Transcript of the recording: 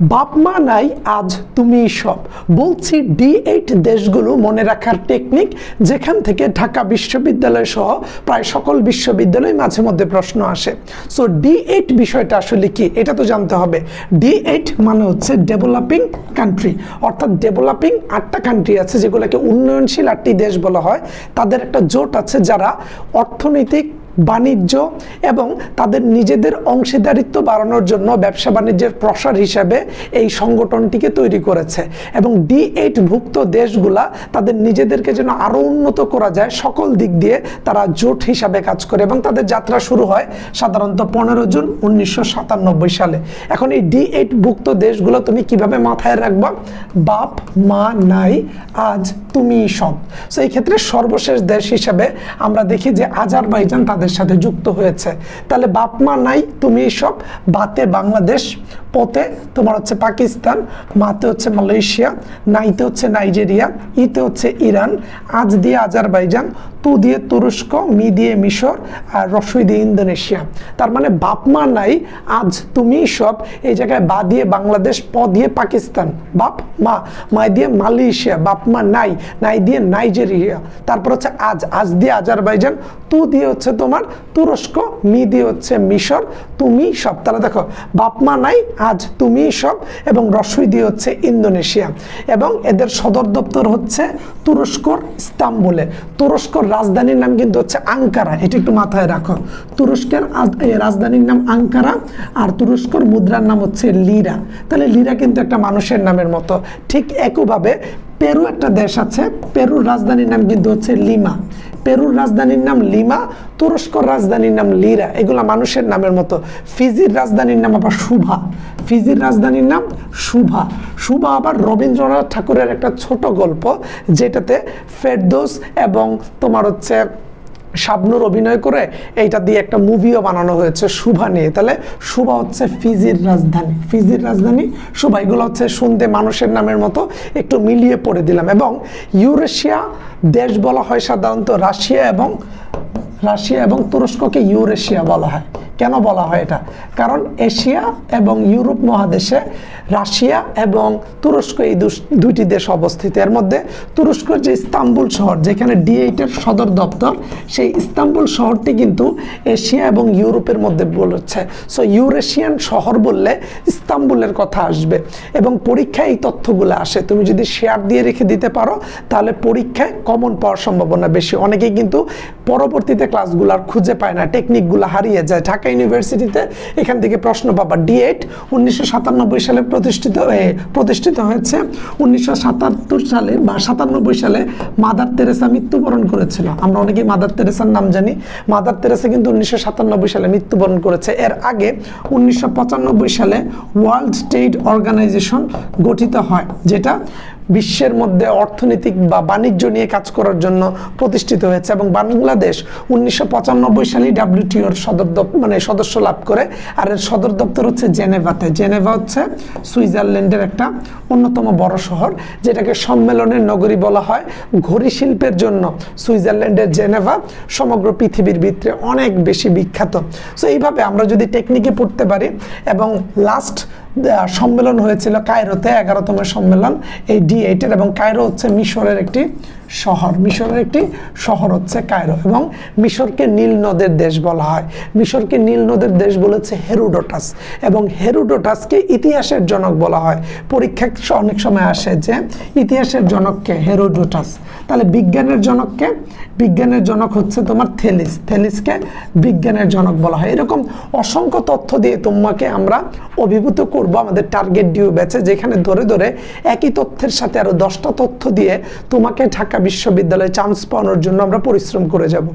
বাপ মা নাই, আজ তুমি সব। বলছি ডি এইট দেশগুলো মনে রাখার টেকনিক যেখান থেকে ঢাকা বিশ্ববিদ্যালয় সহ প্রায় সকল বিশ্ববিদ্যালয় মাঝে মধ্যে প্রশ্ন আসে। সো ডি এইট বিষয়টা আসলে কি? এটা তো জানতে হবে। ডি এইট মানে হচ্ছে ডেভেলপিং কান্ট্রি অর্থাৎ ডেভেলপিং আটটা কান্ট্রি আছে যেগুলোকে উন্নয়নশীল আটটি দেশ বলা হয়। তাদের একটা জোট আছে যারা অর্থনৈতিক বাণিজ্য এবং তাদের নিজেদের অংশীদারিত্ব বাড়ানোর জন্য ব্যবসা বাণিজ্যের প্রসার হিসাবে এই সংগঠনটিকে তৈরি করেছে এবং ডি এইট ভুক্ত দেশগুলা তাদের নিজেদেরকে যেন আরও উন্নত করা যায় সকল দিক দিয়ে তারা জোট হিসাবে কাজ করে এবং তাদের যাত্রা শুরু হয় সাধারণত পনেরো জুন উনিশশো সাতানব্বই সালে। এখন এই ডি এইট ভুক্ত দেশগুলো তুমি কীভাবে মাথায় রাখবা? বাপ, মা, নাই, আজ, তুমি সব। সো এই ক্ষেত্রে সর্বশেষ দেশ হিসাবে আমরা দেখি যে আজারবাইজান তাদের সাথে যুক্ত হয়েছে। তাহলে বাপ মা নাই, তুমি সব বাতে বাংলাদেশ পথে তোমার হচ্ছে পাকিস্তান, মাতে হচ্ছে মালয়েশিয়া, নাইতে হচ্ছে নাইজেরিয়া, ইতে হচ্ছে ইরান, আজ দিয়ে আজারবাইজান, তু দিয়ে তুরস্ক, মি দিয়ে মিশর, আর রসই দিয়ে ইন্দোনেশিয়া। তার মানে বাপ মা নাই, আজ তুমি সব এই জায়গায় বা দিয়ে বাংলাদেশ, প দিয়ে পাকিস্তান, বাপ মা মা দিয়ে মালয়েশিয়া বাপ মা নাই নাই দিয়ে নাইজেরিয়া। তারপর হচ্ছে আজ আজ দিয়ে আজারবাইজান, তু দিয়ে হচ্ছে তোমার তুরস্ক মি দিয়ে হচ্ছে মিশর, তুমি সব। তাহলে দেখো, বাপ মা নাই, আজ তুমি সব, এবং রসই দিয়ে হচ্ছে ইন্দোনেশিয়া। এবং এদের সদর দপ্তর হচ্ছে তুরস্কর ইস্তাম্বুলে। তুরস্কর রাজধানীর নাম কিন্তু হচ্ছে আঙ্কারা, এটা একটু মাথায় রাখো। তুরস্কের রাজধানীর নাম আঙ্কারা, আর তুরস্কর মুদ্রার নাম হচ্ছে লিরা। তাহলে লিরা কিন্তু একটা মানুষের নামের মতো। ঠিক একইভাবে পেরু একটা দেশ আছে, পেরুর রাজধানীর নাম কিন্তু হচ্ছে লিমা। পেরুর রাজধানীর নাম লিমা তুরস্কর রাজধানীর নাম লিরা। এগুলো মানুষের নামের মতো। ফিজির রাজধানীর নাম আবার শুভা। ফিজির রাজধানীর নাম শুভা। শুভা আবার রবীন্দ্রনাথ ঠাকুরের একটা ছোট গল্প, যেটাতে ফেরদোস এবং তোমার হচ্ছে শাবনুর অভিনয় করে এইটা দিয়ে একটা মুভিও বানানো হয়েছে শুভা নিয়ে। তাহলে শুভা হচ্ছে ফিজির রাজধানী। ফিজির রাজধানী, শুভা, এগুলো হচ্ছে শুনতে মানুষের নামের মতো একটু মিলিয়ে পড়ে দিলাম। এবং ইউরেশিয়া, দেশ বলা হয় সাধারণত রাশিয়া এবং রাশিয়া এবং তুরস্ককে ইউরেশিয়া বলা হয়। কেন বলা হয় এটা? কারণ এশিয়া এবং ইউরোপ মহাদেশে রাশিয়া এবং তুরস্ক এই দুইটি দেশ অবস্থিত। এর মধ্যে তুরস্কর যে ইস্তাম্বুল শহর, যেখানে ডি এইটের সদর দপ্তর, সেই ইস্তাম্বুল শহরটি কিন্তু এশিয়া এবং ইউরোপের মধ্যে বলেছে। সো ইউরেশিয়ান শহর বললে ইস্তাম্বুলের কথা আসবে এবং পরীক্ষায় এই তথ্যগুলো আসে। তুমি যদি শেয়ার দিয়ে রেখে দিতে পারো, তাহলে পরীক্ষায় কমন পাওয়ার সম্ভাবনা বেশি। অনেকেই কিন্তু পরবর্তীতে ক্লাসগুলো আর খুঁজে পায় না টেকনিকগুলো হারিয়ে যায়। ঢাকা ইউনিভার্সিটিতে এখান থেকে প্রশ্ন পাবা, ডি এইট উনিশশো সাতানব্বই সালে প্রতিষ্ঠিত হয়ে প্রতিষ্ঠিত হয়েছে উনিশশো সাতাত্তর সালে বা সাতানব্বই সালে মাদার তেরেসা মৃত্যুবরণ করেছিল। আমরা অনেকেই মাদার তেরেসার নাম জানি। মাদার তেরেসা কিন্তু উনিশশো সাতানব্বই সালে মৃত্যুবরণ করেছে। এর আগে উনিশশো পঁচানব্বই সালে ওয়ার্ল্ড ট্রেড অর্গানাইজেশন গঠিত হয়, যেটা বিশ্বের মধ্যে অর্থনৈতিক বা বাণিজ্য নিয়ে কাজ করার জন্য প্রতিষ্ঠিত হয়েছে এবং বাংলাদেশ উনিশশো সালেই ডাব্লিউটিওর সদর মানে সদস্য লাভ করে। আর এর সদর দপ্তর হচ্ছে জেনেভাতে। জেনেভা হচ্ছে সুইজারল্যান্ডের একটা অন্যতম বড় শহর, যেটাকে সম্মেলনের নগরী বলা হয়। ঘড়ি শিল্পের জন্য সুইজারল্যান্ডের জেনেভা সমগ্র পৃথিবীর ভিতরে অনেক বেশি বিখ্যাত। সো এইভাবে আমরা যদি টেকনিকে পড়তে পারি এবং লাস্ট সম্মেলন হয়েছিল কায়রোতে এগারোতম সম্মেলন। এই ডি এইটের এবং কায়রো হচ্ছে মিশরের একটি শহর। মিশরের একটি শহর হচ্ছে কায়রো এবং মিশরকে নীল নদের দেশ বলা হয়। মিশরকে নীল নদের দেশ বলেছে হেরুডোটাস এবং হেরুডোটাসকে ইতিহাসের জনক বলা হয়। পরীক্ষা অনেক সময় আসে যে ইতিহাসের জনককে হেরোডোটাস। তাহলে বিজ্ঞানের জনককে? বিজ্ঞানের জনক হচ্ছে তোমার থেলিস। থেলিসকে বিজ্ঞানের জনক বলা হয়। এরকম অসংখ্য তথ্য দিয়ে তোমাকে আমরা অভিভূত করব। আমাদের টার্গেট ডিউ ব্যাচে যেখানে ধরে ধরে একই তথ্যের সাথে আরও দশটা তথ্য দিয়ে তোমাকে ঢাকা বিশ্ববিদ্যালয়ে চান্স পাওয়ানোর জন্য আমরা পরিশ্রম করে যাব।